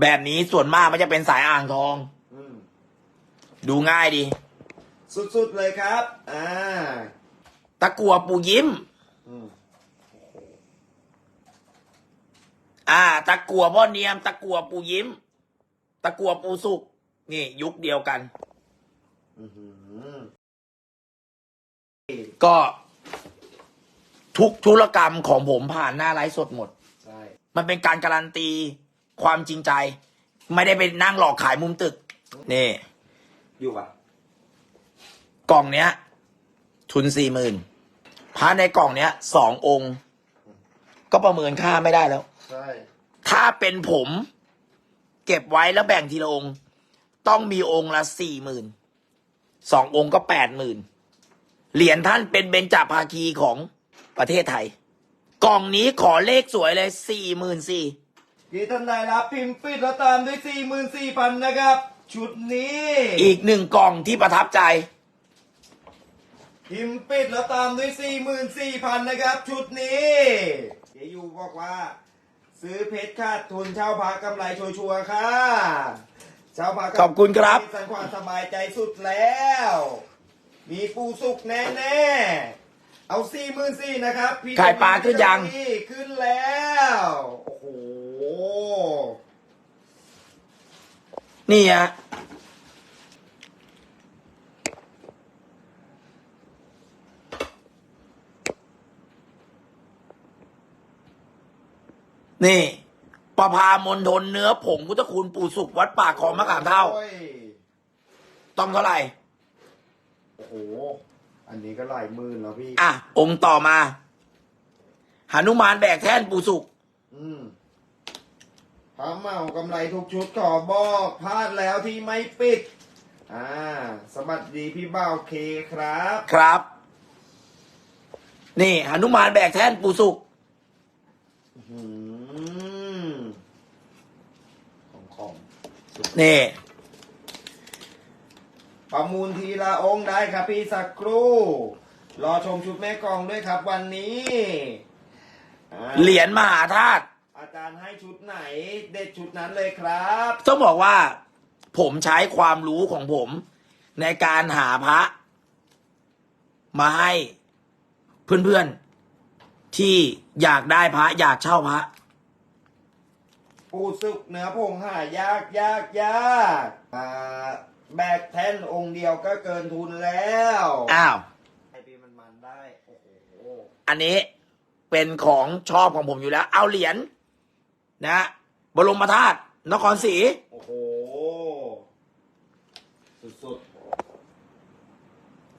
แบบนี้ส่วนมากมันจะเป็นสายอ่างทอง อืมดูง่ายดี สุดๆเลยครับ อ่า ตะกัวปูยิ้ม อืมอ่า ตะกัวพ่อเนียม ตะกัวปูยิ้ม ตะกัวปูสุก นี่ ยุคเดียวกัน อื้อหือก็ ทุกธุรกรรมของผมผ่านหน้าไลฟ์สดหมด ใช่ มันเป็นการการันตี ความจริงใจ ไม่ได้ไปนั่งหลอกขายมุมตึก นี่ อยู่ปะกล่องเนี้ย ทุนสี่หมื่นพระในกล่องเนี้ยสององค์ ก็ประเมินค่าไม่ได้แล้ว ใช่ถ้าเป็นผม เก็บไว้แล้วแบ่งทีละองค์ ต้องมีองค์ละสี่หมื่นสององค์ก็แปดหมื่นเหรียญท่านเป็นเบญจภาคีของประเทศไทย กล่องนี้ขอเลขสวยเลยสี่หมื่นสี่ ที่ท่านได้รับพิมพ์ปิดแล้วตามด้วยสี่หมื่นสี่พันนะครับ ชุดนี้ อีกหนึ่งกล่องที่ประทับใจ พิมพ์ปิดแล้วตามด้วยสี่หมื่นสี่พันนะครับ ชุดนี้เจยูบอกว่า ซื้อเพชรขาดทุนเช่าพระกำไรชัวร์ๆค่ะเช่าพระกำไรขอบคุณครับมีสันความสบายใจสุดแล้ว มีปูสุกแน่ๆ เอาสี่หมื่นสี่นะครับพี่ขายปลาขึ้นยังพี่ขึ้นแล้ว โอ้โห นี่ฮะนี่ประพามนทนเนื้อผงพุทธคุณปู่สุขวัดป่าคลองมะขามเท่า โอ้ยต้องเท่าไหร่ โอ้โห อันนี้ก็หลายหมื่นแล้วพี่ อะ องค์ต่อมาหนุมานแบกแท่นปู่สุข อืม พระเมากำไรทุกชุดขอบอกพลาดแล้วที่ไม่ปิด อ่า สวัสดีพี่บ่าวเคครับ ครับ นี่หนุมานแบกแท่นปู่สุขอืมของของสุดนี่ ประมูลทีละองค์ได้ครับพี่สักครู่ รอชมชุดแม่กลองด้วยครับวันนี้อ่าเหรียญมหาธาตุ อาจารย์ให้ชุดไหน เด็ดชุดนั้นเลยครับ ต้องบอกว่า ผมใช้ความรู้ของผม ในการหาพระ มาให้เพื่อนๆ ที่อยากได้พระ อยากเช่าพระ ปูสุกเนื้อผงหายากยากยากอ่าแบกแท่นองค์เดียวก็เกินทุนแล้วอ้าว ไอปีมันมันได้ โอ้โห อันนี้เป็นของชอบของผมอยู่แล้ว เอาเหรียญ นะบรมธาตุนครศรีโอ้โห สุด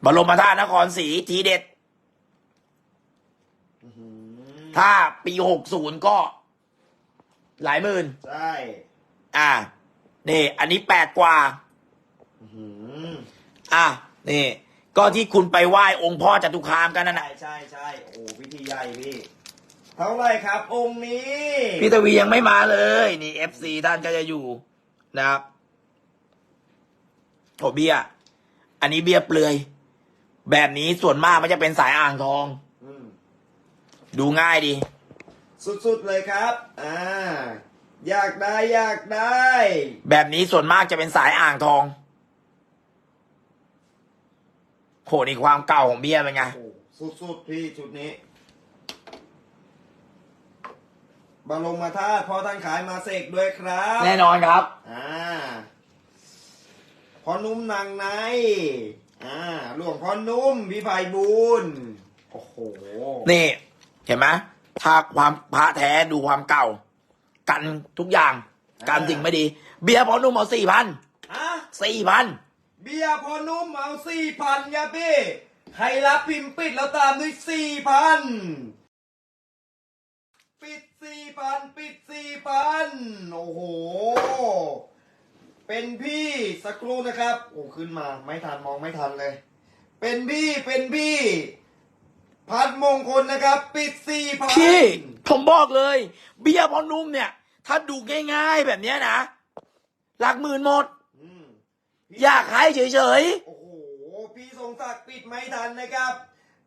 บรมธาตุนครศรีทีเด็ด ๆอื้อหือถ้าปีหกศูนย์ก็ หลายหมื่น ใช่อ่า นี่ อันนี้แปดกว่า อื้อหืออะนี่ ก็ที่คุณไปไหว้องค์พ่อจตุคามกันนั่นใช่น่ะ ใช่ใช่โอ้โหพิธีใหญ่พี่ เท่าไหร่ครับ องค์นี้ พี่ทวียังไม่มาเลย นี่เอฟซีท่านก็จะอยู่นะครับโอเบียร์อันนี้เบียร์เปลือย แบบนี้ส่วนมากมันจะเป็นสายอ่างทอง อืม ดูง่ายดี สุดๆเลยครับ อ่า อยากได้อยากได้ แบบนี้ส่วนมากจะเป็นสายอ่างทองโหนี่ความเก่าของเบียร์เป็นไง โอ้โหสุดๆพี่ชุดนี้ บรมธาตุพอท่านขายมาเสกด้วยครับแน่นอนครับ อ่าพอนุ่มนางในอ่าหลวงพ่อนุ่มพี่ไพบูลย์โอ้โหนี่ เห็นไหมถ้าความพระแท้ดูความเก่า กันทุกอย่าง การสิ่งไม่ดี เบียร์พอนุ่มเอาสี่พันอะสี่พันเบียร์พอนุ่มเอาสี่พันครับพี่ใครรับพิมพ์ปิดแล้วตามด้วยสี่พัน ปิดสี่พันปิดสี่พันโอ้โห เป็นพี่สักครู่นะครับ โอ้ขึ้นมาไม่ทันมองไม่ทันเลย เป็นพี่เป็นพี่ พัดมงคลนะครับ ปิดสี่พันพี่ผมบอกเลย เบียร์พอนุ่มเนี่ย ถ้าดูง่ายๆแบบเนี้ยนะ หลักหมื่นหมด อืมอยากให้เฉยโอ้โห พี่ทรงศักดิ์ปิดไม่ทันนะครับ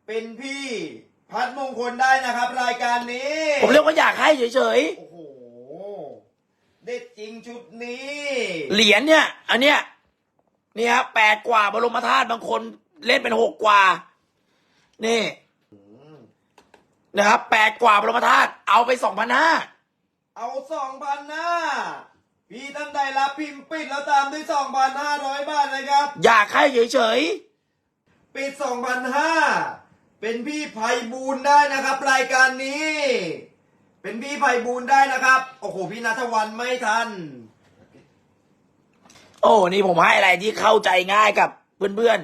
เป็นพี่ พัดมงคลได้นะครับ รายการนี้ๆผมเรียกว่าอยากให้เฉยโอ้โหเด็ดจริงชุดนี้เหรียญเนี่ย อันเนี้ยนี่ครับแปดกว่าบรมธาตุบางคนเล่นเป็นหกกว่า นี่อืมนะครับแปดกว่าบรมธาตุเอาไปสองพันห้าเอาสองพันหน้าพี่ท่านใดรับพิมพ์ปิดแล้วตามด้วยสองพันห้าร้อยบาทนะครับ อยากให้เฉยปิดสองพันห้า เป็นพี่ไพบูลย์ได้นะครับ รายการนี้ เป็นพี่ไพบูลย์ได้นะครับ โอ้โหพี่นัทวันไม่ทันๆโอ้นี่ผมให้อะไรที่เข้าใจง่ายกับเพื่อน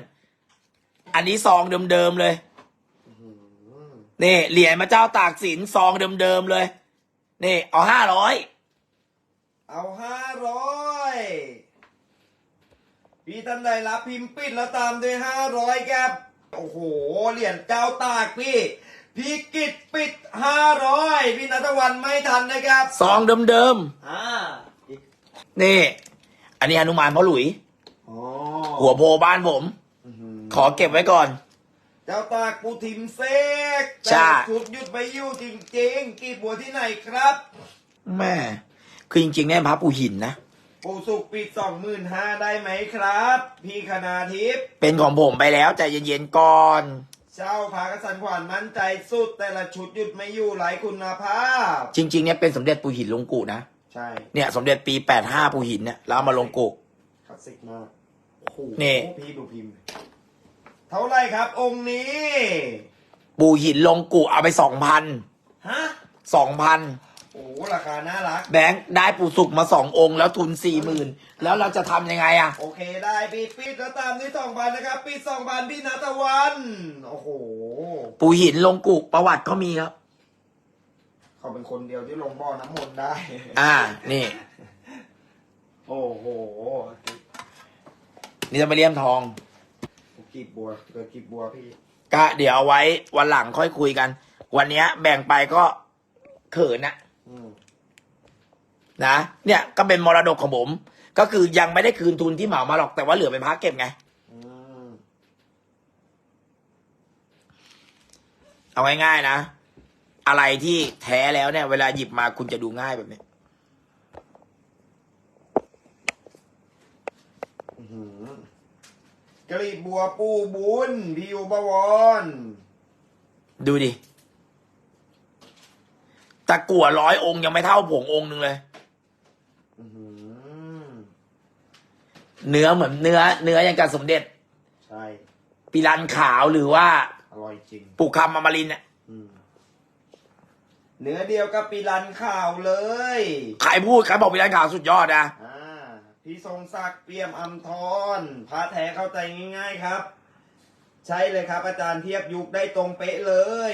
ๆ อันนี้ซองเดิมๆเลยนี่เหรียญมาเจ้าตากสินซองเดิมๆเลยนี่เอาห้าร้อยเอาห้าร้อยพี่ท่านใดรับพิมพ์ปิดแล้วตามด้วยห้าร้อยครับ โอ้โห เหรียญเจ้าตากพี่ พี่กิจปิดห้าร้อยพี่นัทวันไม่ทันนะครับซองเดิมอ่าอีกๆ นี่ อันนี้หนุมานพ่อหลุย อ๋อหัวโพบ้านผม อื้อหือขอเก็บไว้ก่อน เจ้าตากปูทิมเซกใช่ แต่ชุดหยุดไปอยู่จริงๆ กีบบัวที่ไหนครับ แม่ คือจริงๆเนี่ยพระปูหินนะ ปูสุกปิดสองหมื่นห้าได้ไหมครับ พี่คณาทิพย์เป็นของผมไปแล้วใจเย็นๆก่อน เช่าพากสันขวานมั่นใจสุดแต่ละชุดหยุดไม่อยู่หลายคุณภาพ จริง ๆ เนี่ยเป็นสมเด็จปูหินลงกุนะ ใช่เนี่ยสมเด็จปีแปดห้าปูหินเนี่ยแล้วเอามาลงกุคลาสสิกมากโอ้โหนี่ พี่ดูพิมพ์ เท่าไหร่ครับองค์นี้ ปูหินลงกุเอาไปสองพันฮะสองพัน โอ้โหราคาน่ารัก แบงค์ได้ปูสุกมาสององค์ แล้วทุนสี่หมื่นแล้วเราจะทำยังไงอะโอเคได้พี่ปิดแล้วตามด้วยสองพันนะครับปิดสองพันพี่นัทวัน โอ้โห ปูหินลงกุประวัติก็มีครับ เขาเป็นคนเดียวที่ลงบ่อน้ำมนต์ได้ อ่า นี่ โอ้โหนี่จะไปเลี่ยมทองกีบบัวเกิดกีบบัวพี่ ก็เดี๋ยวเอาไว้วันหลังค่อยคุยกัน วันเนี้ยแบ่งไปก็เขินนะอืม นะเนี่ยก็เป็นมรดกของผม ก็คือยังไม่ได้คืนทุนที่เหมามาหรอกแต่ว่าเหลือเป็นพักเก็บไงอืมเอาง่ายๆนะ อะไรที่แท้แล้วเนี่ย เวลาหยิบมาคุณจะดูง่ายแบบนี้อื้อหือกรีบบัวปูบุญพี่อยู่บวร ดูดิ ตะกั่วร้อยองค์ยังไม่เท่าผงองค์หนึ่งเลย อื้อหือเนื้อเหมือนเนื้อ เนื้อยังกับสมเด็จใช่ ปิรันขาวหรือว่าอร่อยจริงปุกคำอมรินทร์เนี่ยอืมเนื้อเดียวกับปีรันข่าวเลย ใครพูดใครบอกปิรันขาวสุดยอดนะ อ่า พี่ทรงศักดิ์เปี่ยมอำทรพระแท้เข้าใจง่าย ๆครับ ใช่เลยครับ อาจารย์เทียบยุคได้ตรงเป๊ะเลย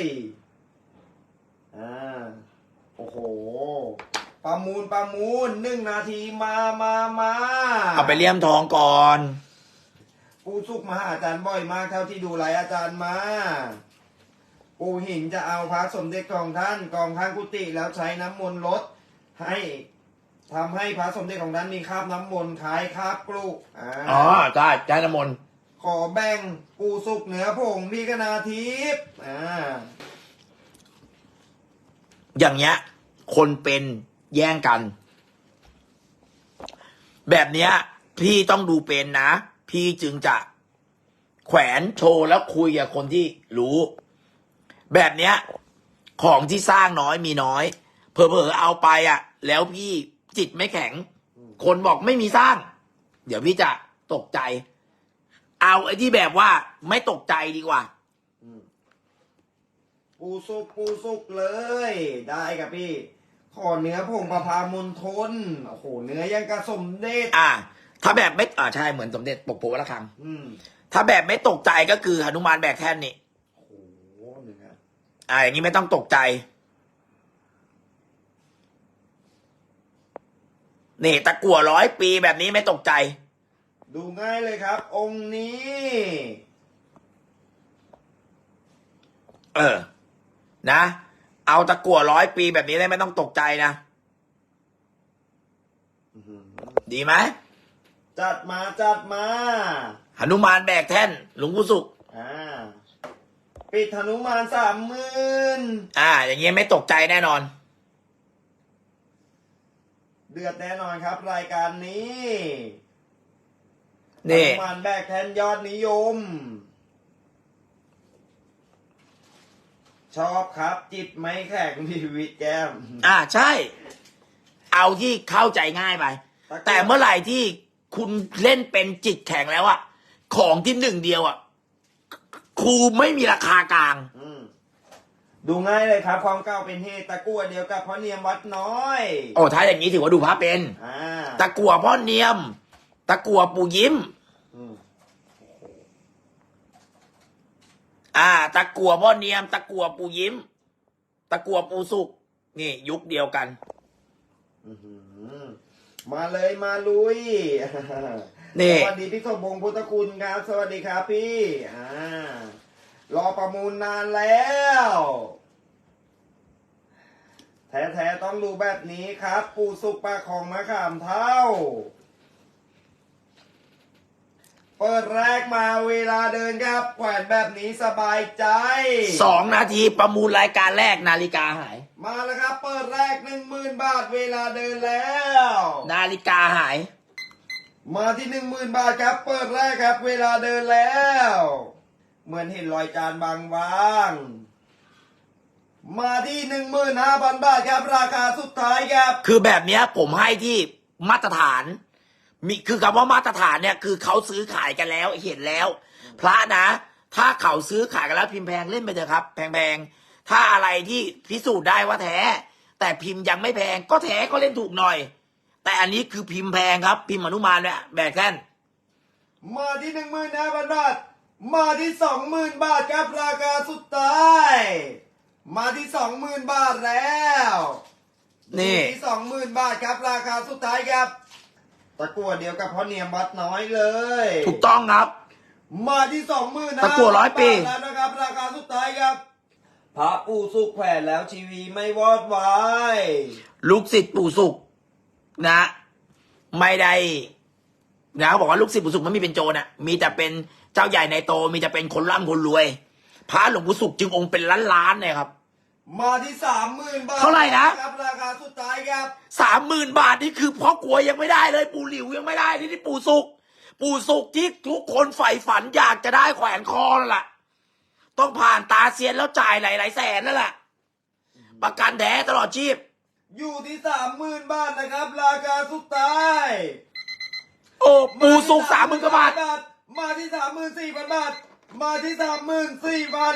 อ่าโอ้โห ประมูลประมูลหนึ่งนาทีมามามาเอาไปเลี่ยมทองก่อน ปูสุกมาหาอาจารย์บ่อยมากเท่าที่ดูไลฟ์อาจารย์มา ปูหินจะเอาพระสมเด็จของท่านกองข้างกุฏิแล้วใช้น้ำมนต์ลดให้ทำให้พระสมเด็จของท่านมีคราบน้ำมนต์คล้ายคราบกลุกอ่า อ๋อใช่ใช้น้ำมนต์ขอแบ่งปูสุกเหนือผงพี่กนาทิพย์อ่า อย่างเงี้ย คนเป็นแย่งกัน แบบเนี้ย พี่ต้องดูเป็นนะ พี่จึงจะแขวนโชว์แล้วคุยกับคนที่รู้ แบบเนี้ย ของที่สร้างน้อยมีน้อย เผลอๆเอาไปอะ แล้วพี่จิตไม่แข็ง คนบอกไม่มีสร้าง เดี๋ยวพี่จะตกใจ เอาไอ้ที่แบบว่าไม่ตกใจดีกว่าปูสุกปูสุกเลย ได้ครับพี่ ขอเนื้อผงประพามณฑลโอ้โหเนื้อยังกระสมเด็จอ่า ถ้าแบบไม่อ่าใช่เหมือนสมเด็จปกโพวัดระฆังอืมถ้าแบบไม่ตกใจก็คือหนุมานแบกแท่นนี่โอ้โหเนื้ออ่าอย่างนี้ไม่ต้องตกใจนี่ตะกั่วร้อยปีแบบนี้ไม่ตกใจ ดูง่ายเลยครับ องค์นี้ เออ นะ เอาตะกั่วร้อยปีแบบนี้ได้ไม่ต้องตกใจนะอื้อหือดีไหมจัดมาจัดมาหนุมานแบกแท่น หลวงปู่สุขอ่าปิดธนุมานสามหมื่นอ่า อย่างเงี้ยไม่ตกใจแน่นอน เดือดแน่นอนครับ รายการนี้นี่หนุมันแบกแทนยอดนิยม ชอบครับ จิตไม่แข็งพีวิทย์แก้มอ่าใช่ เอาที่เข้าใจง่ายไป แต่เมื่อไหร่ที่คุณเล่นเป็นจิตแข็งแล้วอะของที่หนึ่งเดียวอะครูไม่มีราคากลาง อืมดูง่ายเลยครับ ความเก้าเป็นเหตุตะกั่วเดียวกับพ่อเนียมวัดน้อยโอ้ถ้าอย่างนี้ถือว่าดูพระเป็นอ่าตะกัวพ่อเนียม ตะกัวปู่ยิ้ม อืมอ่า ตะกัวพ่อเนียม ตะกัวปู่ยิ้ม ตะกัวปู่สุก นี่ ยุคเดียวกันอื้อหือมาเลยมาลุย นี่สวัสดีพี่สมพงษ์พุทธคุณครับ สวัสดีครับพี่อ่ารอประมูลนานแล้ว แท้ๆต้องดูแบบนี้ครับ ปูสุกปลาของมะขามเท่า เปิดแรกมาเวลาเดินครับแขวนแบบนี้สบายใจ สองนาทีประมูลรายการแรกนาฬิกาหาย มาแล้วครับ เปิดแรกหนึ่งหมื่นบาทเวลาเดินแล้ว นาฬิกาหาย มาที่หนึ่งหมื่นบาทครับ เปิดแรกครับ เวลาเดินแล้ว เหมือนเห็นรอยจานบางบางๆมาที่หนึ่งหมื่นห้าพันบาทครับราคาสุดท้ายครับ คือแบบเนี้ยผมให้ที่มาตรฐาน มีคือคำว่ามาตรฐานเนี่ยคือเขาซื้อขายกันแล้วเห็นแล้ว พระนะ ถ้าเขาซื้อขายกันแล้วพิมพ์แพงเล่นไปเถอะครับ แพงๆถ้าอะไรที่พิสูจน์ได้ว่าแท้ แต่พิมพ์ยังไม่แพงก็แท้ก็เล่นถูกหน่อย แต่อันนี้คือพิมพ์แพงครับ พิมพ์อนุมานเนี่ยแบกแท่นมาที่หนึ่งหมื่นห้าพันบาท มาที่สองหมื่นบาทครับราคาสุดท้าย มาที่สองหมื่นบาทแล้วนี่ที่สองหมื่นบาทครับราคาสุดท้ายครับ ตะกั่วเดียวกับพ่อเนียมวัดน้อยเลย ถูกต้องครับ มาที่สองหมื่นตะกั่วร้อยปีแล้วนะครับ ราคาสุดท้ายครับพระปู่สุขแขวนแล้วชีวีไม่วอดวายลูกศิษย์ปู่สุขนะ ไม่ได้นะเขาบอกว่าลูกศิษย์ปู่สุขไม่มีเป็นโจรอะมีแต่เป็นเจ้าใหญ่ในโตมีแต่เป็นคนร่ำคนรวย พระหลวงปู่สุขจึงองค์เป็นล้านล้านๆเนี่ยครับ มาที่สามหมื่นบาทเท่าไหร่นะ ครับราคาสุดท้ายครับสามหมื่นบาทนี่คือพ่อกลัวยังไม่ได้เลย ปู่หลิวยังไม่ได้นี่ที่ปู่สุขปู่สุขที่ทุกคนใฝ่ฝันอยากจะได้แขวนคอนั่นแหละต้องผ่านตาเซียนแล้วจ่ายหลายๆแสนนั่นแหละประกันแท้ตลอดชีพ อยู่ที่สามหมื่นบาทนะครับ ราคาสุดท้ายโอ้ปู่สุขสามหมื่นกว่าบาท มาที่สามหมื่นสี่พันบาท มาที่สามหมื่นสี่พัน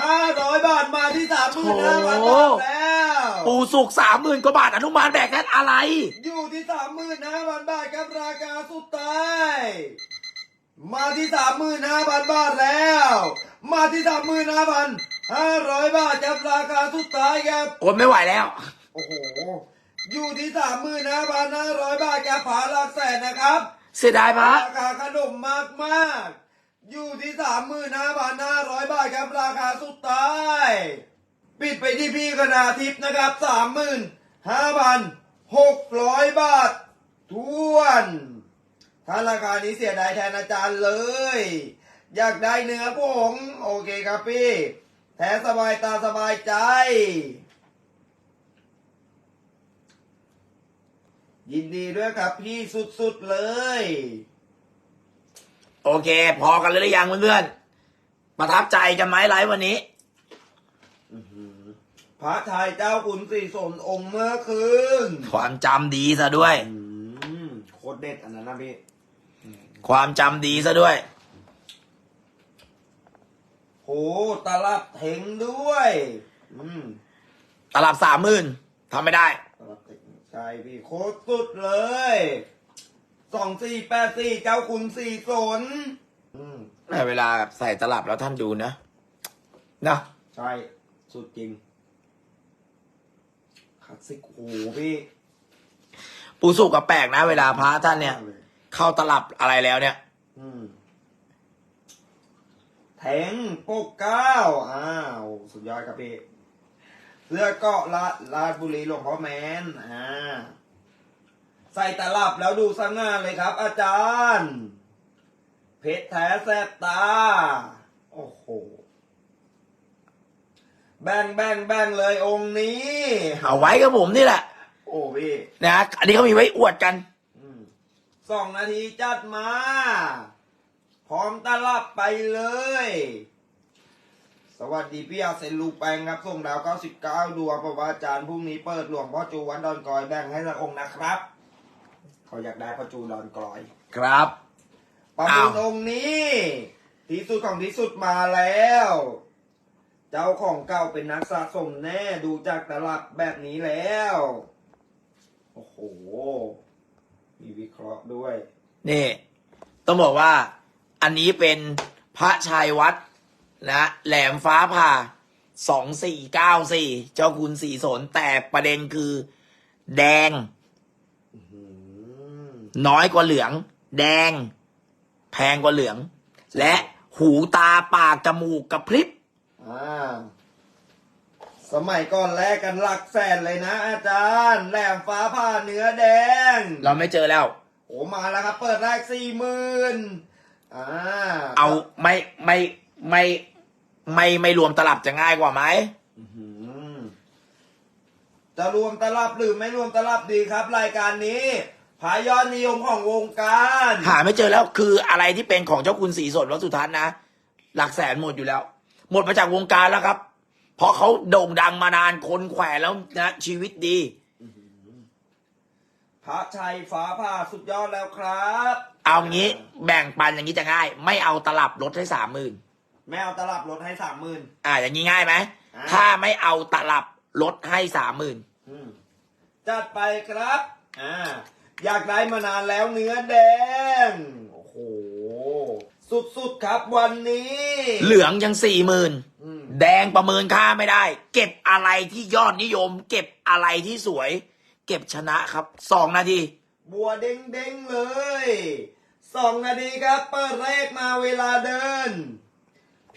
ห้าร้อยบาทมาที่สามหมื่นห้าพันบาทแล้ว ปู่สุขสามหมื่นกว่าบาทอนุมานแบกแค่อะไร อยู่ที่สามหมื่นห้าพันบาทครับราคาสุดท้ายมาที่สามหมื่นห้าพันบาทแล้ว มาที่สามหมื่นห้าพันห้าร้อยบาทครับราคาสุดท้ายครับโอนไม่ไหวแล้ว โอ้โห อยู่ที่สามหมื่นห้าพันห้าร้อยบาทครับผาหลักแสนนะครับ เสียดายพระราคาขนมมากมากๆ อยู่ที่สามหมื่นห้าพันห้าร้อยบาทครับราคาสุดท้ายปิดไปที่พี่กนาทิพย์นะครับสามหมื่นห้าพันหกร้อยบาททวนถ้าราคานี้เสียดายแทนอาจารย์เลย อยากได้เนื้อผงโอเคครับพี่แท้สบายตาสบายใจ ยินดีด้วยครับพี่สุดๆเลย โอเค พอกันเลยหรือยังเพื่อนๆประทับใจกันไหมไลฟ์วันนี้พระชายเจ้าขุนศรีสนองค์เมื่อคืนความจำดีซะด้วยอืมโคตรเด็ดอันนั้นนะพี่ ความจำดีซะด้วย โหตลับเถงด้วย อืมตลับสามหมื่นทำไม่ได้ ตลับเถงใช่พี่ โคตรสุดเลย สองสี่แปดสี่เจ้าขุนศรีสนอืมเวลาแบบใส่ตลับแล้วท่านดูนะนะใช่สุดจริงคลาสสิกโหพี่ปูสุกกับแปลกนะ เวลาพระท่านเนี่ยมกลเข้าตลับอะไรแล้วเนี่ย อืมแทงปกเก้าอ้าว สุดยอดครับพี่เสื้อเกาะลาลาดบุรีหลวงพ่อแมนอ่า ใส่ตลับแล้วดูสง่าเลยครับ อาจารย์ เพชรแท้แสบตา โอ้โห แบ่งแบ่งแบ่งเลยองค์นี้ เอาไว้กับผมนี่แหละ โอ้พี่นะอันนี้เขามีไว้อวดกันอืมสองนาทีจัดมา พร้อมตลับไปเลย สวัสดีพี่อาเซนลูกแปงครับส่งดาว 99 ดวงประวาจารย์พรุ่งนี้เปิดหลวงพ่อจูวัดดอนกลอยแบ่งให้ละองค์นะครับ เขาอยากได้พ่อจูดอนกลอย ครับ ประมูลอ้าวองค์นี้ที่สุดของที่สุดมาแล้ว เจ้าของเก่าเป็นนักสะสมแน่ดูจากตลับแบบนี้แล้ว โอ้โห มีวิเคราะห์ด้วย นี่ ต้องบอกว่า อันนี้เป็นพระชัยวัดนะแหลมฟ้าผ่าสองสี่เก้าสี่เจ้าคุณสีสนแต่ประเด็นคือ แดงอืม น้อยกว่าเหลือง แดง แพงกว่าเหลือง และหูตาปากจมูกกระพริบอ่าสมัยก่อนแลกกันหลักแสนเลยนะ อาจารย์ แหลมฟ้าผ่าเนื้อแดง เราไม่เจอแล้ว โอ้มาแล้วครับ เปิดแรกสี่หมื่นอ่าเอาไม่ไม่ไม่ไม่ไม่รวมตลับจะง่ายกว่าไหมอื้อหือจะรวมตลับหรือไม่รวมตลับดีครับ รายการนี้ พายอดนิยมของวงการ หาไม่เจอแล้วคืออะไรที่เป็นของเจ้าคุณสีสดวัดสุทัศน์นะ หลักแสนหมดอยู่แล้ว หมดมาจากวงการแล้วครับ เพราะเขาโด่งดังมานานคนแขวะแล้วนะชีวิตดีพระชัยฟ้าผ่าสุดยอดแล้วครับ เอางี้แบ่งปันอย่างนี้จะง่าย ไม่เอาตลับลดให้สามหมื่นไม่เอาตลับลดให้สามหมื่นอ่า อย่างนี้ง่ายไหมอ่าถ้าไม่เอาตลับลดให้สามหมื่นจัดไปครับ อ่า อยากได้มานานแล้วเนื้อแดง โอ้โห สุดๆครับวันนี้ เหลืองยังสี่หมื่นอืมแดงประเมินค่าไม่ได้ เก็บอะไรที่ยอดนิยม เก็บอะไรที่สวย เก็บชนะครับสองนาที บัวเด้งเด้งๆเลยสองนาทีครับ เปิดเลขมาเวลาเดิน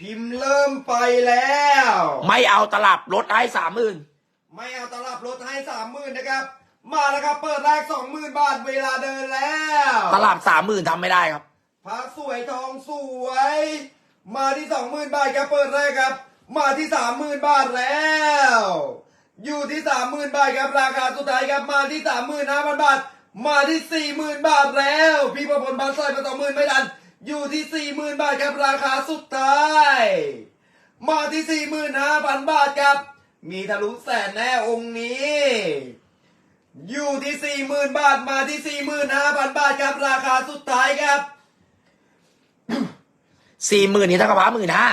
พิมพ์เริ่มไปแล้ว ไม่เอาตลับลดให้สามหมื่นไม่เอาตลับลดให้สามหมื่นนะครับ มาแล้วครับ เปิดแรกสองหมื่นบาทเวลาเดินแล้วตลับสามหมื่นทำไม่ได้ครับพระสวยทองสวย มาที่สองหมื่นบาทครับเปิดแรกครับ มาที่สามหมื่นบาทแล้ว อยู่ที่สามหมื่นบาทครับราคาสุดท้ายครับมาที่สามหมื่นห้าพันบาท มาที่สี่หมื่นบาทแล้ว พี่ประพลบางซอยมาสองหมื่นไม่ดัน อยู่ที่สี่หมื่นบาทครับราคาสุดท้าย มาที่สี่หมื่นห้าพันบาทครับ มีทะลุแสนแน่องค์นี้ อยู่ที่สี่หมื่นบาทมาที่สี่หมื่นห้าพันบาทครับราคาสุดท้ายครับ สี่หมื่นนี่เท่ากับพระหมื่นห้า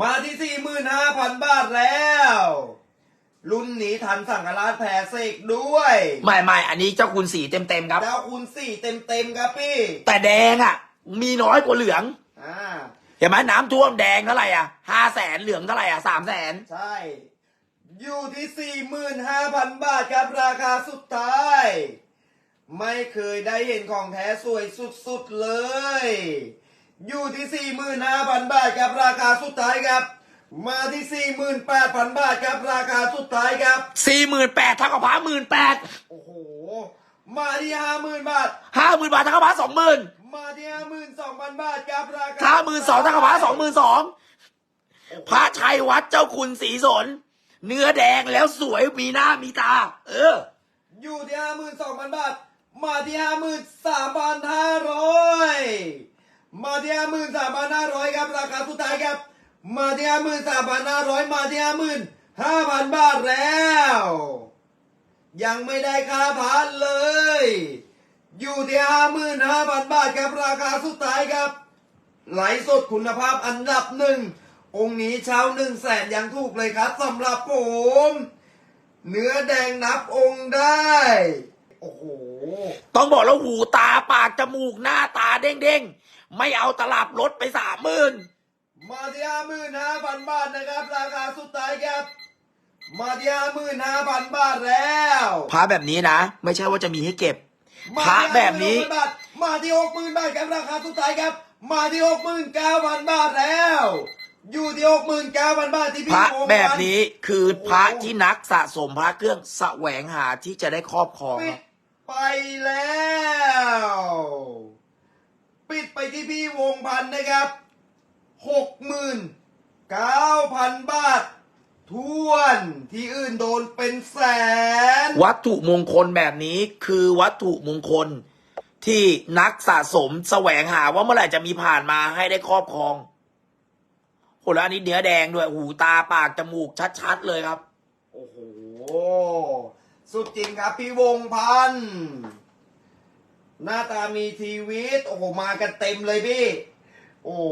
มาที่สี่หมื่นห้าพันบาทแล้ว รุ่นนี้ทันสังกราชแผ่เสกด้วย ไม่ไม่อันนี้เจ้าคุณสีเต็มเต็มๆครับดาวคูณสี่เต็มเต็มๆครับพี่ แต่แดงอะ มีน้อยกว่าเหลือง อ่า เห็นไหมน้ำท่วมแดงเท่าไหร่อะห้าแสนเหลืองเท่าไหร่อะสามแสนใช่ อยู่ที่สี่หมื่นห้าพันบาทครับราคาสุดท้าย ไม่เคยได้เห็นของแท้สวยสุดๆเลย อยู่ที่สี่หมื่นห้าพันบาทครับราคาสุดท้ายครับ มาที่สี่หมื่นแปดพันบาทครับราคาสุดท้ายครับสี่หมื่นแปดเท่ากับพระหมื่นแปดโอ้โห มาที่ห้าหมื่นบาทห้าหมื่นบาทเท่ากับพระสองหมื่นมาที่ห้าหมื่นสองพันบาทครับราคาห้าหมื่นสองเท่ากับพระสองหมื่นสองพระชัยวัดเจ้าคุณสีสน เนื้อแดงแล้วสวยมีหน้ามีตา เออ อยู่ที่ห้าหมื่นสองพันบาท มาที่ห้าหมื่นสามพันห้าร้อยมาที่ห้าหมื่นสามพันห้าร้อยครับราคาสุดท้ายครับ มาที่ห้าหมื่นสามพันห้าร้อยมาที่ห้าหมื่นห้าพันบาทแล้ว ยังไม่ได้ค่าพันเลย อยู่ที่ห้าหมื่นห้าพันบาทครับราคาสุดท้ายครับไหลสดคุณภาพอันดับหนึ่ง องค์นี้เช้าหนึ่งแสนยังถูกเลยครับสำหรับผม เนื้อแดงนับองค์ได้ โอ้โห ต้องบอกแล้วหูตาปากจมูกหน้าตาเด้งเด้งๆไม่เอาตลับลดไปสามหมื่นมาที่ห้าหมื่นห้าพันบาทนะครับ ราคาสุดท้ายครับ มาที่ห้าหมื่นห้าพันบาทแล้วพระแบบนี้นะ ไม่ใช่ว่าจะมีให้เก็บมาพระที่แบบนี้56,000บาทมาที่หกหมื่นบาทครับราคาสุดท้ายครับ มาที่หกหมื่นเก้าพันบาทแล้ว อยู่ที่หกหมื่นเก้าพันบาทที่พพี่ระโอมแบบวันนี้คือพระที่นักสะสมพระเครื่องแสวงหาที่จะได้ครอบครองปิดไปแล้ว ปิดไปที่พี่วงพันธ์นะครับหกหมื่นเก้าพันบาทถท้วนที่อื่นโดนเป็นแสน วัตถุมงคลแบบนี้คือวัตถุมงคลที่นักสะสมแสวงหาว่าเมื่อไหร่จะมีผ่านมาให้ได้ครอบครอง โหแล้วอันนี้เนื้อแดงด้วยหูตาปากจมูกชัดๆเลยครับ โอ้โห สุดจริงครับพี่วงพันธ์หน้าตามีทีวิต โอ้โห มากันเต็มเลยพี่ โอ้โห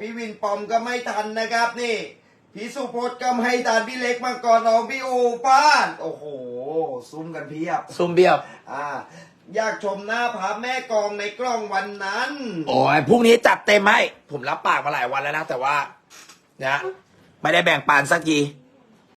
พี่วินปอมก็ไม่ทันนะครับนี่ พี่สุพจน์ก็ไม่ทันพี่เล็กมาก่อนน้องพี่อูป้าน โอ้โห ซุ้มกันเพียบ ซุ่มเบียบอ่า อยากชมหน้าพระแม่กองในกล้องวันนั้น โอ้ยพรุ่งนี้จัดเต็มให้ ผมรับปากมาหลายวันแล้วนะ แต่ว่า นะไม่ได้แบ่งปันสักที